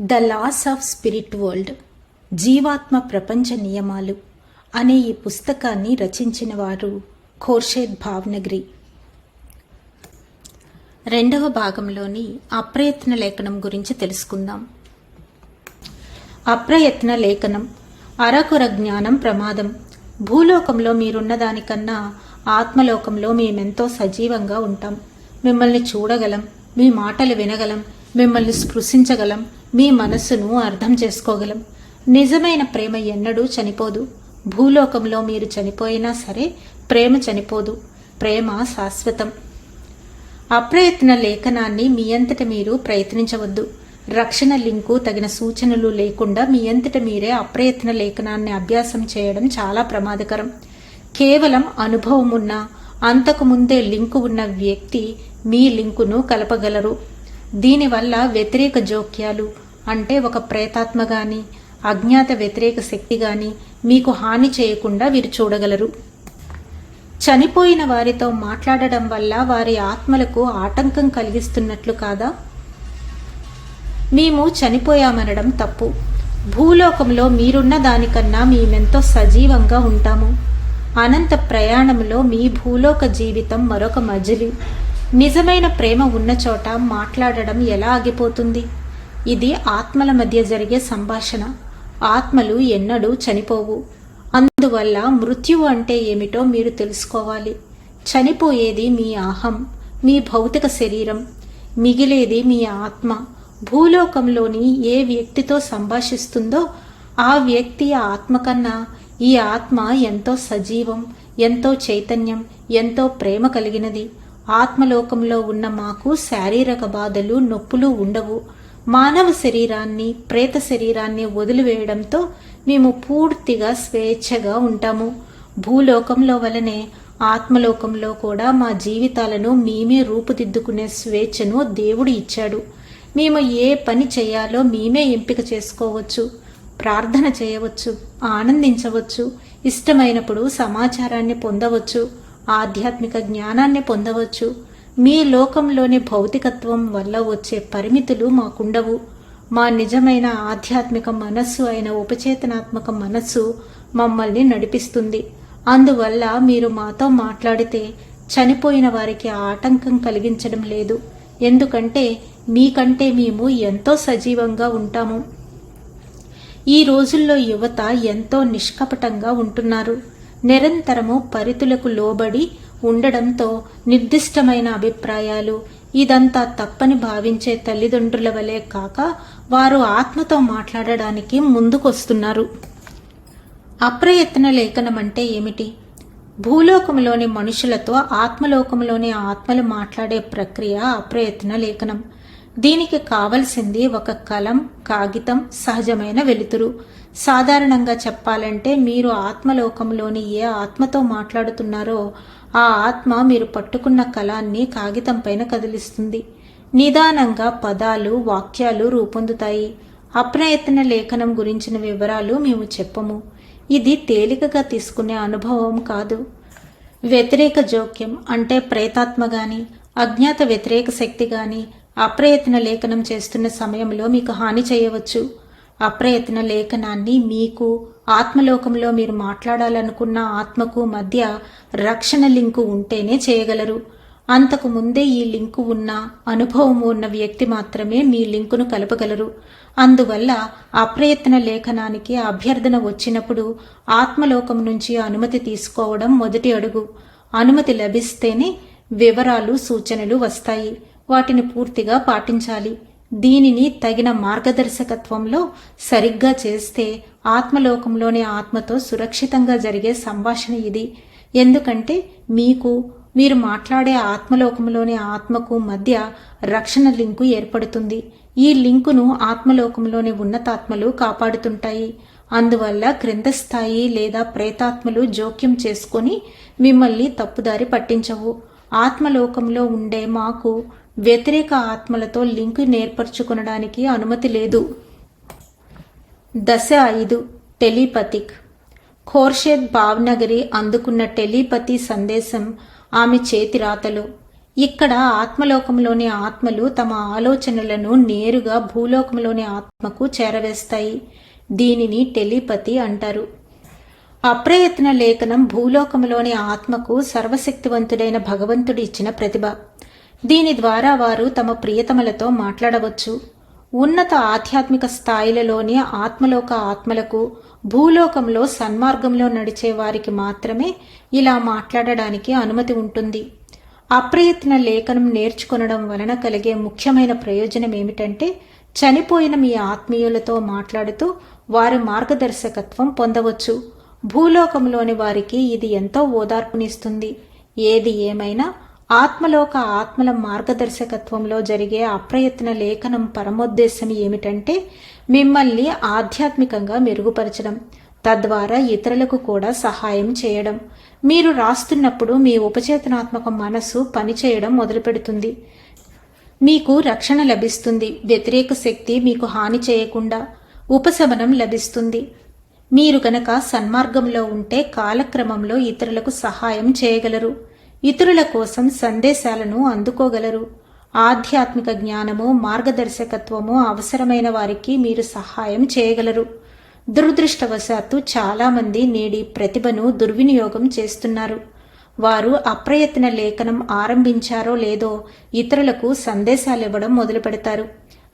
The loss of spirit world జీవాత్మ ప్రపంచ నియమాలు అనే ఈ పుస్తకాన్ని రచించిన వారు ఖోర్షేద్ భావ్నగరి. రెండవ భాగంలోని అప్రయత్న లేఖనం గురించి తెలుసుకుందాం. అప్రయత్న లేఖనం అరకుర జ్ఞానం ప్రమాదం. భూలోకంలో మీరున్న దానికన్నా ఆత్మలోకంలో మేమెంతో సజీవంగా ఉంటాం. మిమ్మల్ని చూడగలం మీ మాటలు వినగలం మిమ్మల్ని స్పృశించగలం. మీ మనస్సును అర్థం చేసుకోగలం. నిజమైన ప్రేమ ఎన్నడూ చనిపోదు. భూలోకంలో మీరు చనిపోయినా సరే ప్రేమ చనిపోదు. ప్రేమ శాశ్వతం. అప్రయత్న లేఖనాన్ని మీ అంతట మీరు ప్రయత్నించవద్దు. రక్షణ లింకు తగిన సూచనలు లేకుండా మీ అంతట మీరే అప్రయత్న లేఖనాన్ని అభ్యాసం చేయడం చాలా ప్రమాదకరం. కేవలం అనుభవం ఉన్న అంతకు ముందే లింకు ఉన్న వ్యక్తి మీ లింకును కలపగలరు. దీనివల్ల వ్యతిరేక జోక్యాలు అంటే ఒక ప్రేతాత్మ గాని అజ్ఞాత వ్యతిరేక శక్తి గాని మీకు హాని చేయకుండా వీరు చూడగలరు. చనిపోయిన వారితో మాట్లాడడం వల్ల వారి ఆత్మలకు ఆటంకం కలిగిస్తున్నట్లు కాదా? మేము చనిపోయామనడం తప్పు. భూలోకంలో మీరున్న దానికన్నా మేమెంతో సజీవంగా ఉంటాము. అనంత ప్రయాణంలో మీ భూలోక జీవితం మరొక మజిలి. నిజమైన ప్రేమ ఉన్న చోట మాట్లాడడం ఎలా ఆగిపోతుంది? ఇది ఆత్మల మధ్య జరిగే సంభాషణ. ఆత్మలు ఎన్నడూ చనిపోవు. అందువల్ల మృత్యువు అంటే ఏమిటో మీరు తెలుసుకోవాలి. చనిపోయేది మీ అహం మీ భౌతిక శరీరం. మిగిలేది మీ ఆత్మ. భూలోకంలోని ఏ వ్యక్తితో సంభాషిస్తుందో ఆ వ్యక్తి ఆత్మ కన్నా ఈ ఆత్మ ఎంతో సజీవం ఎంతో చైతన్యం ఎంతో ప్రేమ కలిగినది. ఆత్మలోకంలో ఉన్న మాకు శారీరక బాధలు నొప్పులు ఉండవు. మానవ శరీరాన్ని ప్రేత శరీరాన్ని వదిలివేయడంతో మేము పూర్తిగా స్వేచ్ఛగా ఉంటాము. భూలోకంలో వలనే ఆత్మలోకంలో కూడా మా జీవితాలను మేమే రూపుదిద్దుకునే స్వేచ్ఛను దేవుడు ఇచ్చాడు. మేము ఏ పని చేయాలో మేమే ఎంపిక చేసుకోవచ్చు ప్రార్థన చేయవచ్చు ఆనందించవచ్చు ఇష్టమైనప్పుడు సమాచారాన్ని పొందవచ్చు. ఆధ్యాత్మిక జ్ఞానాన్ని పొందవచ్చు. మీ లోకంలోని భౌతికత్వం వల్ల వచ్చే పరిమితులు మాకుండవు. మా నిజమైన ఆధ్యాత్మిక మనస్సు అయిన ఉపచేతనాత్మక మనస్సు మమ్మల్ని నడిపిస్తుంది. అందువల్ల మీరు మాతో మాట్లాడితే చనిపోయిన వారికి ఆటంకం కలిగించడం లేదు. ఎందుకంటే మీకంటే మేము ఎంతో సజీవంగా ఉంటాము. ఈ రోజుల్లో యువత ఎంతో నిష్కపటంగా ఉంటున్నారు. నిరంతరము పరితులకు లోబడి ఉండడంతో నిర్దిష్టమైన అభిప్రాయాలు ఇదంతా తప్పని భావించే తల్లిదండ్రుల వలె కాక వారు ఆత్మతో మాట్లాడడానికి ముందుకొస్తున్నారు. అప్రయత్న లేఖనం అంటే ఏమిటి? భూలోకంలోని మనుషులతో ఆత్మలోకంలోని ఆత్మలు మాట్లాడే ప్రక్రియ అప్రయత్న లేఖనం. దీనికి కావలసింది ఒక కలం కాగితం సహజమైన వెలుతురు. సాధారణంగా చెప్పాలంటే మీరు ఆత్మలోకంలోని ఏ ఆత్మతో మాట్లాడుతున్నారో ఆ ఆత్మ మీరు పట్టుకున్న కలాన్ని కాగితం పైన కదిలిస్తుంది. నిదానంగా పదాలు వాక్యాలు రూపొందుతాయి. అప్రయత్న లేఖనం గురించిన వివరాలు మేము చెప్పము. ఇది తేలికగా తీసుకునే అనుభవం కాదు. వ్యతిరేక జోక్యం అంటే ప్రేతాత్మ గాని అజ్ఞాత వ్యతిరేక శక్తి గాని అప్రయత్న లేఖనం చేస్తున్న సమయంలో మీకు హాని చేయవచ్చు. అప్రయత్న లేఖనాన్ని మీకు ఆత్మలోకంలో మీరు మాట్లాడాలనుకున్న ఆత్మకు మధ్య రక్షణ లింకు ఉంటేనే చేయగలరు. అంతకు ముందే ఈ లింకు ఉన్న అనుభవం ఉన్న వ్యక్తి మాత్రమే మీ లింకును కలపగలరు. అందువల్ల అప్రయత్న లేఖనానికి అభ్యర్థన వచ్చినప్పుడు ఆత్మలోకం నుంచి అనుమతి తీసుకోవడం మొదటి అడుగు. అనుమతి లభిస్తేనే వివరాలు సూచనలు వస్తాయి. వాటిని పూర్తిగా పాటించాలి. దీనిని తగిన మార్గదర్శకత్వంలో సరిగ్గా చేస్తే ఆత్మలోకంలోని ఆత్మతో సురక్షితంగా జరిగే సంభాషణ ఇది. ఎందుకంటే మీకు మీరు మాట్లాడే ఆత్మలోకంలోని ఆత్మకు మధ్య రక్షణ లింకు ఏర్పడుతుంది. ఈ లింకును ఆత్మలోకంలోని ఉన్నతాత్మలు కాపాడుతుంటాయి. అందువల్ల క్రింద స్థాయి లేదా ప్రేతాత్మలు జోక్యం చేసుకొని మిమ్మల్ని తప్పుదారి పట్టించవు. ఆత్మలోకంలో ఉండే మాకు వ్యతిరేక ఆత్మలతో లింకు నేర్పరచుకునడానికి అనుమతి లేదు. దశ ఐదు టెలిపతిక్. ఖోర్షేద్ భావ్నగరి అందుకున్న టెలిపతి సందేశం ఆమె చేతి రాతలు. ఇక్కడ ఆత్మలోకంలోని ఆత్మలు తమ ఆలోచనలను నేరుగా భూలోకంలోని ఆత్మకు చేరవేస్తాయి. దీనిని టెలిపతి అంటారు. అప్రయత్న లేఖనం భూలోకంలోని ఆత్మకు సర్వశక్తివంతుడైన భగవంతుడు ఇచ్చిన ప్రతిభ. దీని ద్వారా వారు తమ ప్రియతమలతో మాట్లాడవచ్చు. ఉన్నత ఆధ్యాత్మిక స్థాయిలలోని ఆత్మలోక ఆత్మలకు భూలోకంలో సన్మార్గంలో నడిచే వారికి మాత్రమే ఇలా మాట్లాడడానికి అనుమతి ఉంటుంది. అప్రయత్న లేఖనం నేర్చుకొనడం వలన కలిగే ముఖ్యమైన ప్రయోజనం ఏమిటంటే చనిపోయిన మీ ఆత్మీయులతో మాట్లాడుతూ వారి మార్గదర్శకత్వం పొందవచ్చు. భూలోకంలోని వారికి ఇది ఎంతో ఓదార్పునిస్తుంది. ఏది ఏమైనా ఆత్మలోక ఆత్మల మార్గదర్శకత్వంలో జరిగే అప్రయత్న లేఖనం పరమోద్దేశం ఏమిటంటే మిమ్మల్ని ఆధ్యాత్మికంగా మెరుగుపరచడం తద్వారా ఇతరులకు కూడా సహాయం చేయడం. మీరు రాస్తున్నప్పుడు మీ ఉపచేతనాత్మక మనసు పనిచేయడం మొదలుపెడుతుంది. మీకు రక్షణ లభిస్తుంది. వ్యతిరేక శక్తి మీకు హాని చేయకుండా ఉపశమనం లభిస్తుంది. మీరు గనక సన్మార్గంలో ఉంటే కాలక్రమంలో ఇతరులకు సహాయం చేయగలరు. ఇతరుల కోసం సందేశాలను అందుకోగలరు. ఆధ్యాత్మిక జ్ఞానము మార్గదర్శకత్వము అవసరమైన వారికి మీరు సహాయం చేయగలరు. దురదృష్టవశాత్తు చాలామంది నేడి ప్రతిభను దుర్వినియోగం చేస్తున్నారు. వారు అప్రయత్న లేఖనం ఆరంభించారో లేదో ఇతరులకు సందేశాలు ఇవ్వడం మొదలు పెడతారు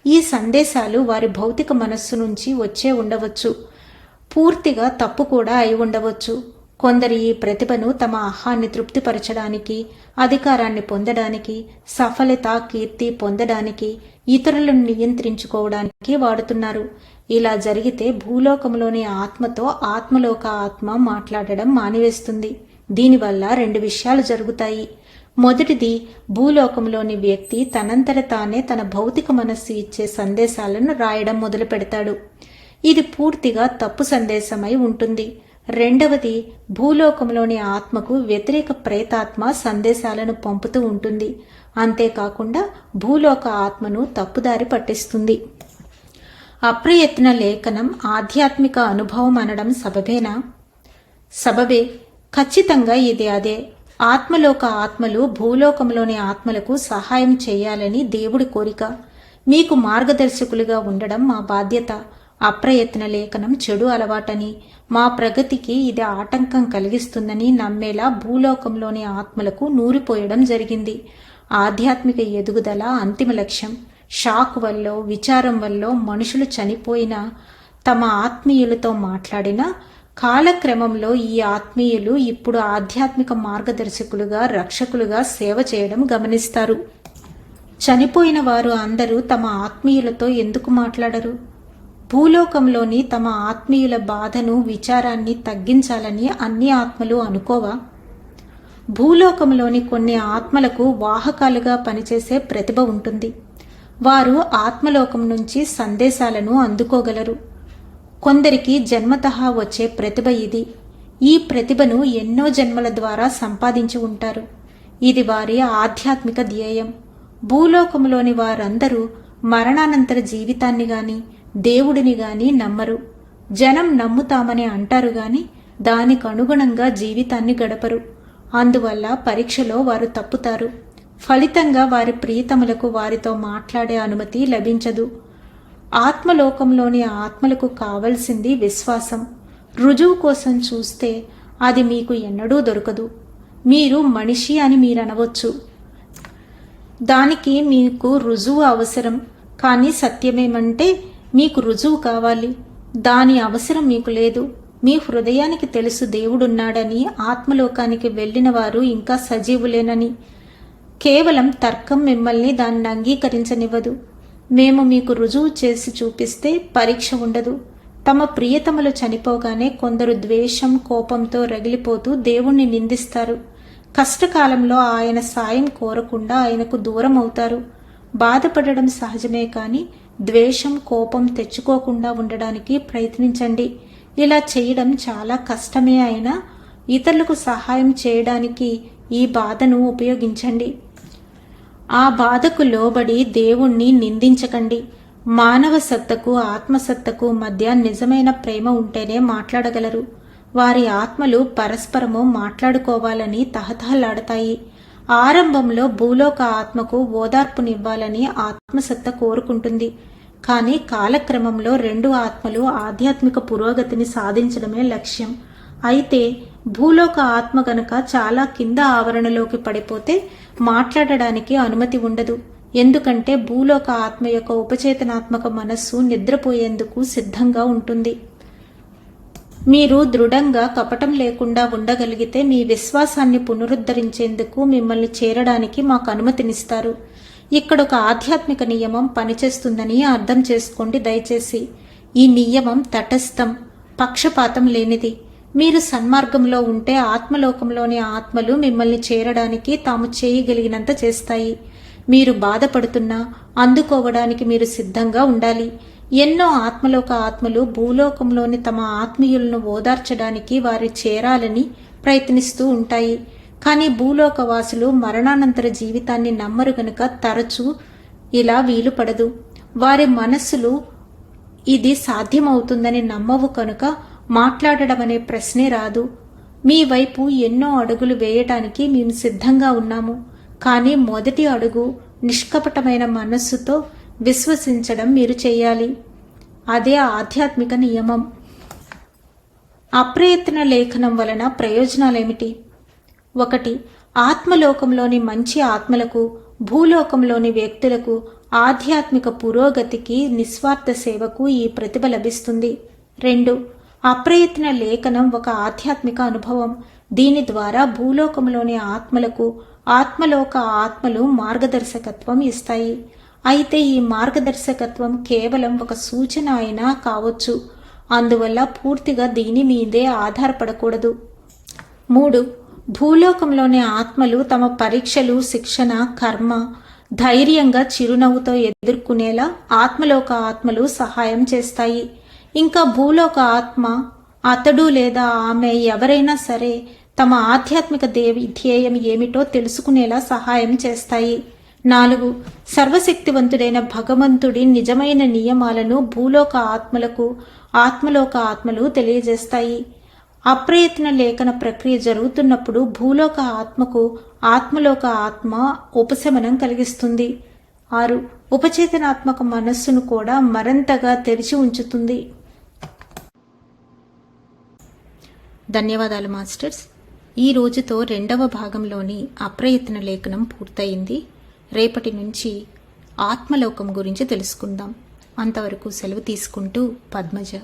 ఈ సందేశాలు వారి భౌతిక మనస్సు నుంచి వచ్చే ఉండవచ్చు. పూర్తిగా తప్పు కూడా అయి ఉండవచ్చు. కొందరు ఈ ప్రతిభను తమ ఆహాన్ని తృప్తిపరచడానికి అధికారాన్ని పొందడానికి సఫలత కీర్తి పొందడానికి ఇతరులను నియంత్రించుకోవడానికి వాడుతున్నారు. ఇలా జరిగితే భూలోకంలోని ఆత్మతో ఆత్మలోక ఆత్మ మాట్లాడడం మానివేస్తుంది. దీనివల్ల రెండు విషయాలు జరుగుతాయి. మొదటిది భూలోకంలోని వ్యక్తి తనంతట తానే తన భౌతిక మనస్సు ఇచ్చే సందేశాలను రాయడం మొదలు పెడతాడు ఇది పూర్తిగా తప్పు సందేశమై ఉంటుంది. రెండవది భూలోకంలోని ఆత్మకు వ్యతిరేక ప్రేతాత్మ సందేశాలను పంపుతూ ఉంటుంది. అంతేకాకుండా భూలోక ఆత్మను తప్పుదారి పట్టిస్తుంది. అప్రయత్న లేఖనం ఆధ్యాత్మిక అనుభవం అనడం సబబేనా? సబబే ఖచ్చితంగా ఇది అదే. ఆత్మలోక ఆత్మలు భూలోకంలోని ఆత్మలకు సహాయం చేయాలని దేవుడి కోరిక. మీకు మార్గదర్శకులుగా ఉండడం మా బాధ్యత. అప్రయత్న లేఖనం చెడు అలవాటని. మా ప్రగతికి ఇది ఆటంకం కలిగిస్తుందని నమ్మేలా భూలోకంలోని ఆత్మలకు నూరిపోయడం జరిగింది. ఆధ్యాత్మిక ఎదుగుదల అంతిమ లక్ష్యం. షాక్ వల్ల విచారం వల్ల మనుషులు చనిపోయిన తమ ఆత్మీయులతో మాట్లాడిన కాలక్రమంలో ఈ ఆత్మీయులు ఇప్పుడు ఆధ్యాత్మిక మార్గదర్శకులుగా రక్షకులుగా సేవ చేయడం గమనిస్తారు. చనిపోయిన వారు అందరూ తమ ఆత్మీయులతో ఎందుకు మాట్లాడరు? భూలోకంలోని తమ ఆత్మీయుల బాధను విచారాన్ని తగ్గించాలని అన్ని ఆత్మలు అనుకోవా? భూలోకంలోని కొన్ని ఆత్మలకు వాహకాలుగా పనిచేసే ప్రతిభ ఉంటుంది. వారు ఆత్మలోకం నుంచి సందేశాలను అందుకోగలరు. కొందరికి జన్మతహా వచ్చే ప్రతిభ ఇది. ఈ ప్రతిభను ఎన్నో జన్మల ద్వారా సంపాదించి ఉంటారు. ఇది వారి ఆధ్యాత్మిక ధ్యేయం. భూలోకంలోని వారందరూ మరణానంతర జీవితాన్ని గాని దేవుడిని గాని నమ్మరు. జనం నమ్ముతామని అంటారు గాని దానికి అనుగుణంగా జీవితాన్ని గడపరు. అందువల్ల పరీక్షలో వారు తప్పుతారు. ఫలితంగా వారి ప్రియతములకు వారితో మాట్లాడే అనుమతి లభించదు. ఆత్మలోకంలోని ఆత్మలకు కావలసింది విశ్వాసం. రుజువు కోసం చూస్తే అది మీకు ఎన్నడూ దొరకదు. మీరు మనిషి అని మీరు అనవచ్చు దానికి మీకు రుజువు అవసరం. కానీ సత్యమేమంటే మీకు రుజువు కావాలి. దాని అవసరం మీకు లేదు. మీ హృదయానికి తెలుసు దేవుడున్నాడని ఆత్మలోకానికి వెళ్ళిన వారు ఇంకా సజీవులేనని. కేవలం తర్కం మిమ్మల్ని దాన్ని అంగీకరించనివ్వదు. మేము మీకు రుజువు చేసి చూపిస్తే పరీక్ష ఉండదు. తమ ప్రియతములు చనిపోగానే కొందరు ద్వేషం కోపంతో రగిలిపోతూ దేవుణ్ణి నిందిస్తారు. కష్టకాలంలో ఆయన సాయం కోరకుండా ఆయనకు దూరం అవుతారు బాధపడడం సహజమే కానీ ద్వేషం కోపం తెచ్చుకోకుండా ఉండడానికి ప్రయత్నించండి. ఇలా చేయడం చాలా కష్టమే అయినా ఇతరులకు సహాయం చేయడానికి ఈ బాధను ఉపయోగించండి. ఆ బాధకు లోబడి దేవుణ్ణి నిందించకండి. మానవ సత్తకు ఆత్మసత్తకు మధ్య నిజమైన ప్రేమ ఉంటేనే మాట్లాడగలరు. వారి ఆత్మలు పరస్పరము మాట్లాడుకోవాలని తహతహలాడతాయి. ఆరంభంలో భూలోక ఆత్మకు ఓదార్పునివ్వాలని ఆత్మసత్త కోరుకుంటుంది. కానీ కాలక్రమంలో రెండు ఆత్మలు ఆధ్యాత్మిక పురోగతిని సాధించడమే లక్ష్యం. అయితే భూలోక ఆత్మ గనక చాలా కింద ఆవరణలోకి పడిపోతే మాట్లాడడానికి అనుమతి ఉండదు. ఎందుకంటే భూలోక ఆత్మ యొక్క ఉపచేతనాత్మక మనస్సు నిద్రపోయేందుకు సిద్ధంగా ఉంటుంది. మీరు దృఢంగా కపటం లేకుండా ఉండగలిగితే మీ విశ్వాసాన్ని పునరుద్ధరించేందుకు మిమ్మల్ని చేరడానికి మాకు అనుమతినిస్తారు. ఇక్కడ ఒక ఆధ్యాత్మిక నియమం పనిచేస్తుందని అర్థం చేసుకోండి దయచేసి. ఈ నియమం తటస్థం పక్షపాతం లేనిది. మీరు సన్మార్గంలో ఉంటే ఆత్మలోకంలోని ఆత్మలు మిమ్మల్ని చేరడానికి తాము చేయగలిగినంత చేస్తాయి. మీరు బాధపడుతున్నా అందుకోవడానికి మీరు సిద్ధంగా ఉండాలి. ఎన్నో ఆత్మలోక ఆత్మలు భూలోకంలోని తమ ఆత్మీయులను ఓదార్చడానికి వారి చేరాలని ప్రయత్నిస్తూ ఉంటాయి. కానీ భూలోకవాసులు మరణానంతర జీవితాన్ని నమ్మరు గనుక తరచూ ఇలా వీలు పడదు. వారి మనస్సులు ఇది సాధ్యమవుతుందని నమ్మవు కనుక మాట్లాడడం అనే ప్రశ్నే రాదు. మీ వైపు ఎన్నో అడుగులు వేయటానికి మేము సిద్ధంగా ఉన్నాము. కానీ మొదటి అడుగు నిష్కపటమైన మనస్సుతో విశ్వసించడం మీరు చేయాలి. అదే ఆధ్యాత్మిక నియమం. అప్రయత్న లేఖనం వలన ప్రయోజనాలేమిటి? ఒకటి ఆత్మలోకంలోని మంచి ఆత్మలకు భూలోకంలోని వ్యక్తులకు ఆధ్యాత్మిక పురోగతికి నిస్వార్థ సేవకు ఈ ప్రతిభ లభిస్తుంది. రెండు అప్రయత్న లేఖనం ఒక ఆధ్యాత్మిక అనుభవం. దీని ద్వారా భూలోకంలోని ఆత్మలకు ఆత్మలోక ఆత్మలు మార్గదర్శకత్వం ఇస్తాయి. అయితే ఈ మార్గదర్శకత్వం కేవలం ఒక సూచన అయినా కావచ్చు. అందువల్ల పూర్తిగా దీని మీదే ఆధారపడకూడదు. మూడు. భూలోకంలోని ఆత్మలు తమ పరీక్షలు శిక్షణ కర్మ ధైర్యంగా చిరునవ్వుతో ఎదుర్కొనేలా ఆత్మలోక ఆత్మలు సహాయం చేస్తాయి. ఇంకా భూలోక ఆత్మ అతడు లేదా ఆమె ఎవరైనా సరే తమ ఆధ్యాత్మిక దేవి ధ్యేయం ఏమిటో తెలుసుకునేలా సహాయం చేస్తాయి. నాలుగు సర్వశక్తివంతుడైన భగవంతుడి నిజమైన నియమాలను భూలోక ఆత్మలకు ఆత్మలోక ఆత్మలు తెలియజేస్తాయి. అప్రయత్న లేఖన ప్రక్రియ జరుగుతున్నప్పుడు భూలోక ఆత్మకు ఆత్మలోక ఆత్మ ఉపశమనం కలిగిస్తుంది. ఆరు ఉపచేతనాత్మక మనస్సును కూడా మరింతగా తెరిచి ఉంచుతుంది. ధన్యవాదాలు మాస్టర్స్. ఈ రోజుతో రెండవ భాగంలోని అప్రయత్న లేఖనం పూర్తయింది. రేపటి నుంచి ఆత్మలోకం గురించి తెలుసుకుందాం. అంతవరకు సెలవు తీసుకుంటూ పద్మజ.